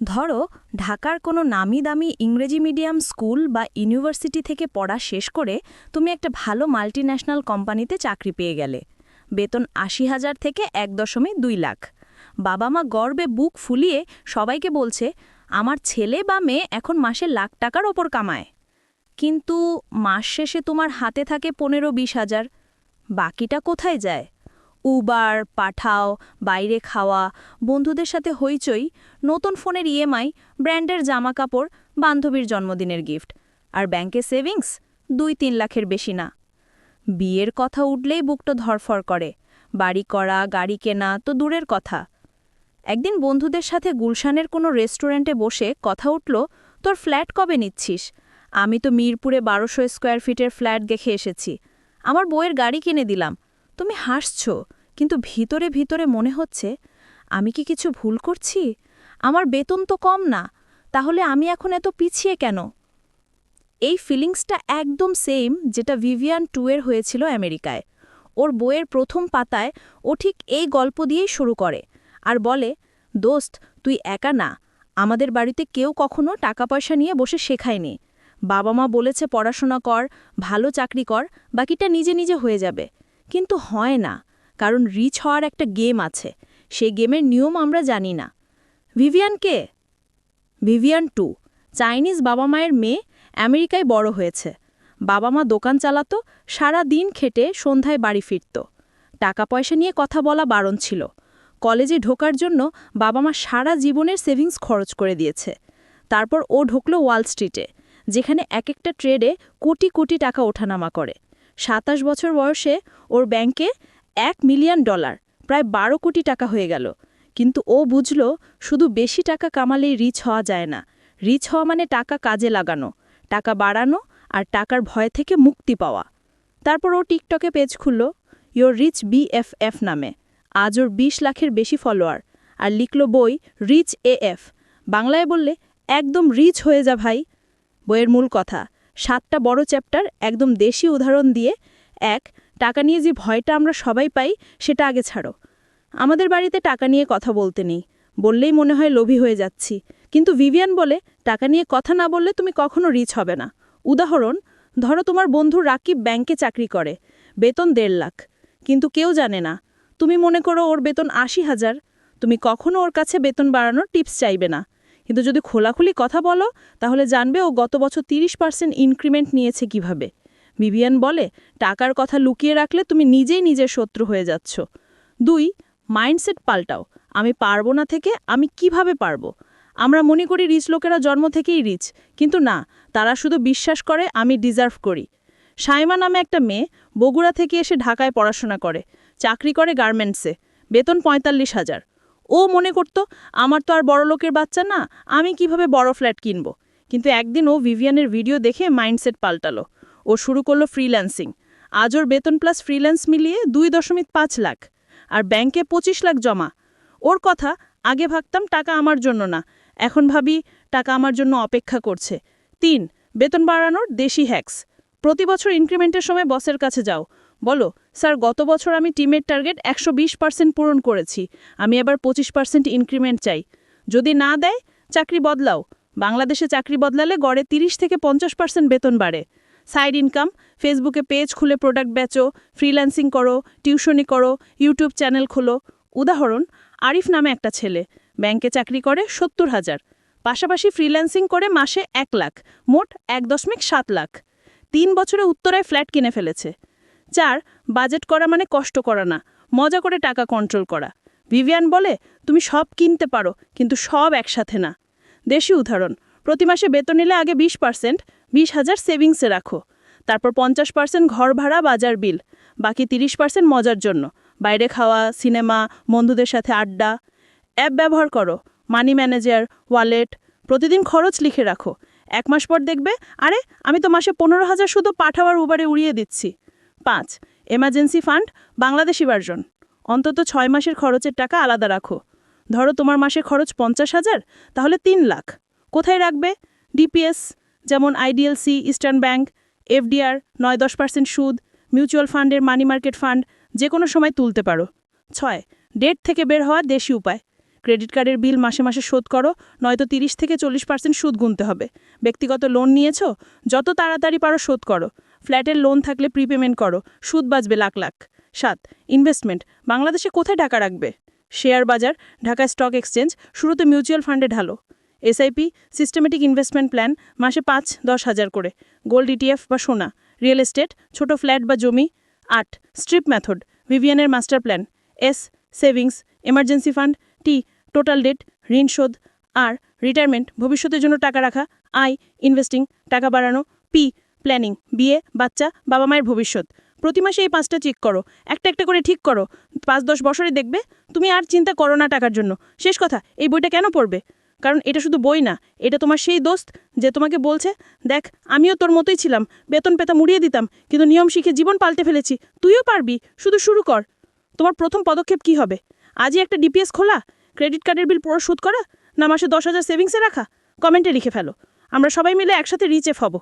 ধরো, ঢাকার কোনো নামি দামি ইংরেজি মিডিয়াম স্কুল বা ইউনিভার্সিটি থেকে পড়া শেষ করে তুমি একটা ভালো মাল্টিন্যাশনাল কোম্পানিতে চাকরি পেয়ে গেলে। বেতন আশি হাজার থেকে এক দশমিক দুই লাখ। বাবা মা গর্বে বুক ফুলিয়ে সবাইকে বলছে, আমার ছেলে বা মেয়ে এখন মাসে লাখ টাকার ওপর কামায়। কিন্তু মাস শেষে তোমার হাতে থাকে পনেরো বিশ হাজার। বাকিটা কোথায় যায়? উবার পাঠাও, বাইরে খাওয়া, বন্ধুদের সাথে হইচই, নতুন ফোনের ইএমআই ব্র্যান্ডের জামা কাপড় বান্ধবীর জন্মদিনের গিফট আর ব্যাংকে সেভিংস দুই তিন লাখের বেশি না। বিয়ের কথা উঠলেই বুকটো ধরফর করে। বাড়ি করা, গাড়ি কেনা তো দূরের কথা। একদিন বন্ধুদের সাথে গুলশানের কোনো রেস্টুরেন্টে বসে কথা উঠল, তোর ফ্ল্যাট কবে নিচ্ছিস? আমি তো মিরপুরে বারোশো স্কোয়ার ফিটের ফ্ল্যাট দেখে এসেছি। আমার বইয়ের গাড়ি কিনে দিলাম। তুমি হাসছ। কিন্তু ভিতরে ভিতরে মনে হচ্ছে, আমি কি কিছু ভুল করছি? আমার বেতন তো কম না, তাহলে আমি এখন এত পিছিয়ে কেন? এই ফিলিংসটা একদম সেম যেটা ভিভিয়ান টুয়ের হয়েছিল আমেরিকায়। ওর বইয়ের প্রথম পাতায় ও ঠিক এই গল্প দিয়েই শুরু করে আর বলে, দোস্ত, তুই একা না। আমাদের বাড়িতে কেউ কখনো টাকা পয়সা নিয়ে বসে শেখায়নি। বাবা মা বলেছে পড়াশোনা কর, ভালো চাকরি কর, বাকিটা নিজে নিজে হয়ে যাবে। কিন্তু হয় না। কারণ রিচ হওয়ার একটা গেম আছে। সেই গেমের নিয়ম আমরা জানি না। ভিভিয়ান কে? Vivian Tu. চাইনিজ বাবা মায়ের মেয়ে আমেরিকায় বড় হয়েছে। বাবা মা দোকান চালাতো, সারা দিন খেটে সন্ধ্যায় বাড়ি ফিরত। টাকা পয়সা নিয়ে কথা বলা বারণ ছিল। কলেজে ঢোকার জন্য বাবা মা সারা জীবনের সেভিংস খরচ করে দিয়েছে। তারপর ও ঢুকল ওয়াল স্ট্রিটে, যেখানে এক একটা ট্রেডে কোটি কোটি টাকা ওঠানামা করে। সাতাশ বছর বয়সে ওর ব্যাংকে এক মিলিয়ন ডলার, প্রায় বারো কোটি টাকা হয়ে গেল। কিন্তু ও বুঝল, শুধু বেশি টাকা কামালেই রিচ হওয়া যায় না। রিচ হওয়া মানে টাকা কাজে লাগানো, টাকা বাড়ানো আর টাকার ভয় থেকে মুক্তি পাওয়া। তারপর ও টিকটকে পেজ খুলল ইয়োর রিচ বিএফএফ নামে। আজ ওর বিশ লাখের বেশি ফলোয়ার আর লিখল বই রিচ এএফ বাংলায় বললে, একদম রিচ হয়ে যা ভাই। বইয়ের মূল কথা, সাতটা বড় চ্যাপ্টার একদম দেশি উদাহরণ দিয়ে, এক টাকা নিয়ে যে ভয়টা আমরা সবাই পাই, সেটা আগে ছাড়ো। আমাদের বাড়িতে টাকা নিয়ে কথা বলতে নেই, বললেই মনে হয় লোভী হয়ে যাচ্ছি। কিন্তু ভিভিয়ান বলে, টাকা নিয়ে কথা না বললে তুমি কখনো রিচ হবে না। উদাহরণ, ধরো তোমার বন্ধু রাকিব ব্যাংকে চাকরি করে, বেতন দেড় লাখ। কিন্তু কেউ জানে না, তুমি মনে করো ওর বেতন আশি হাজার, তুমি কখনো ওর কাছে বেতন বাড়ানোর টিপস চাইবে না। কিন্তু যদি খোলাখুলি কথা বলো, তাহলে জানবে ও গত বছর তিরিশ পার্সেন্ট ইনক্রিমেন্ট নিয়েছে কীভাবে। বিবিয়ান বলে, টাকার কথা লুকিয়ে রাখলে তুমি নিজেই নিজের শত্রু হয়ে যাচ্ছ। দুই, মাইন্ডসেট পাল্টাও। আমি পারব না থেকে আমি কীভাবে পারব? আমরা মনে করি রিচ লোকেরা জন্ম থেকেই রিচ, কিন্তু না, তারা শুধু বিশ্বাস করে, আমি ডিজার্ভ করি। সাইমা নামে একটা মেয়ে বগুড়া থেকে এসে ঢাকায় পড়াশোনা করে। চাকরি করে গার্মেন্টসে। বেতন পঁয়তাল্লিশ হাজার। ও মনে করত, আমার তো আর বড় লোকের বাচ্চা না, আমি কীভাবে বড় ফ্ল্যাট কিনব? কিন্তু একদিন ও ভিভিয়ানের ভিডিও দেখে মাইন্ডসেট পাল্টালো। ও শুরু করল ফ্রিল্যান্সিং আজ ওর বেতন প্লাস ফ্রিল্যান্স মিলিয়ে দুই দশমিক পাঁচ লাখ। আর ব্যাংকে পঁচিশ লাখ জমা। ওর কথা, আগে ভাবতাম টাকা আমার জন্য না। এখন ভাবি, টাকা আমার জন্য অপেক্ষা করছে। তিন, বেতন বাড়ানোর দেশি হ্যাক্স প্রতি বছর ইনক্রিমেন্টের সময় বসের কাছে যাও। বলো, স্যার, গত বছর আমি টিমের টার্গেট একশো বিশ পার্সেন্ট পূরণ করেছি। আমি এবার পঁচিশ পার্সেন্ট ইনক্রিমেন্ট চাই। যদি না দেয়, চাকরি বদলাও। বাংলাদেশে চাকরি বদলালে গড়ে তিরিশ থেকে পঞ্চাশ পার্সেন্ট বেতন বাড়ে। Side income. ফেসবুকে পেজ খুলে প্রোডাক্ট বেচো, ফ্রিল্যান্সিং করো, টিউশনি করো, ইউটিউব চ্যানেল খোলো। উদাহরণ, আরিফ নামে একটা ছেলে। ব্যাংকে চাকরি করে সত্তর হাজার। পাশাপাশি ফ্রিল্যান্সিং করে মাসে এক লাখ, মোট এক দশমিক সাত লাখ। তিন বছরে উত্তরায় ফ্ল্যাট কিনে ফেলেছে। চার, বাজেট করা মানে কষ্ট করা না, মজা করে টাকা কন্ট্রোল করা। ভিভিয়ান বলে, তুমি সব কিনতে পারো, কিন্তু সব একসাথে না। দেশি উদাহরণ প্রতি মাসে বেতন নিলে আগে বিশ পার্সেন্ট, বিশ হাজার সেভিংসে রাখো। তারপর পঞ্চাশ পার্সেন্ট ঘর ভাড়া, বাজার বিল। বাকি তিরিশ পার্সেন্ট মজার জন্য। বাইরে খাওয়া, সিনেমা, বন্ধুদের সাথে আড্ডা। অ্যাপ ব্যবহার করো। Money manager, wallet. প্রতিদিন খরচ লিখে রাখো। এক মাস পর দেখবে, আরে, আমি তো মাসে পনেরো হাজার শুধু পাঠাওয়ার উবারে উড়িয়ে দিচ্ছি। পাঁচ, এমার্জেন্সি ফান্ড, বাংলাদেশি ভার্জন অন্তত ছয় মাসের খরচের টাকা আলাদা রাখো। ধরো তোমার মাসের খরচ পঞ্চাশ হাজার, তাহলে তিন লাখ। কোথায় রাখবে? ডিপিএস যেমন আইডিএলসি ইস্টার্ন ব্যাংক এফডিআর নয় দশ পার্সেন্ট সুদ, মিউচুয়াল ফান্ডের, মানি মার্কেট ফান্ড, যে কোনো সময় তুলতে পারো। ছয়, ডেট থেকে বের হওয়া দেশি উপায়। ক্রেডিট কার্ডের বিল মাসে মাসে শোধ করো, নয়তো তিরিশ থেকে চল্লিশ পার্সেন্ট সুদ গুনতে হবে। ব্যক্তিগত লোন নিয়েছো? যত তাড়াতাড়ি পারো শোধ করো। ফ্ল্যাটের লোন থাকলে প্রিপেমেন্ট করো। সুদ বাঁচবে লাখ লাখ। সাত ইনভেস্টমেন্ট বাংলাদেশে কোথায় টাকা রাখবে? শেয়ার বাজার ঢাকা স্টক এক্সচেঞ্জ শুরুতে মিউচুয়াল ফান্ডে ঢালো। এসআইপি সিস্টেমেটিক ইনভেস্টমেন্ট প্ল্যান মাসে পাঁচ, দশ হাজার করে। গোল্ড ইটিএফ বা সোনা রিয়েল এস্টেট ছোট ফ্ল্যাট বা জমি, আট। Strip method ভিভিএনের master plan S savings emergency fund T total debt ঋণ শোধ আর রিটায়ারমেন্ট ভবিষ্যতের জন্য টাকা রাখা আই ইনভেস্টিং টাকা বাড়ানো পি প্ল্যানিং বিয়ে, বাচ্চা, বাবা মায়ের ভবিষ্যৎ। প্রতি মাসে এই পাঁচটা চেক করো। একটা একটা করে ঠিক করো। পাঁচ, দশ বছরে দেখবে তুমি আর চিন্তা করো না টাকার জন্য। শেষ কথা, এই বইটা কেন পড়বে? কারণ এটা শুধু বই না, এটা তোমার সেই দোস্ত যে তোমাকে বলছে, দেখ, আমিও তোর মতোই ছিলাম, বেতন পেতা মুড়িয়ে দিতাম, কিন্তু নিয়ম শিখে জীবন পাল্টে ফেলেছি, তুইও পারবি, শুধু শুরু কর। তোমার প্রথম পদক্ষেপ কি হবে? আজই একটা ডিপিএস খোলা ক্রেডিট কার্ডের বিল পুরো শোধ করা, না মাসে দশ হাজার সেভিংসে রাখা? কমেন্টে লিখে ফেলো। আমরা সবাই মিলে একসাথে রিচ এফ হব।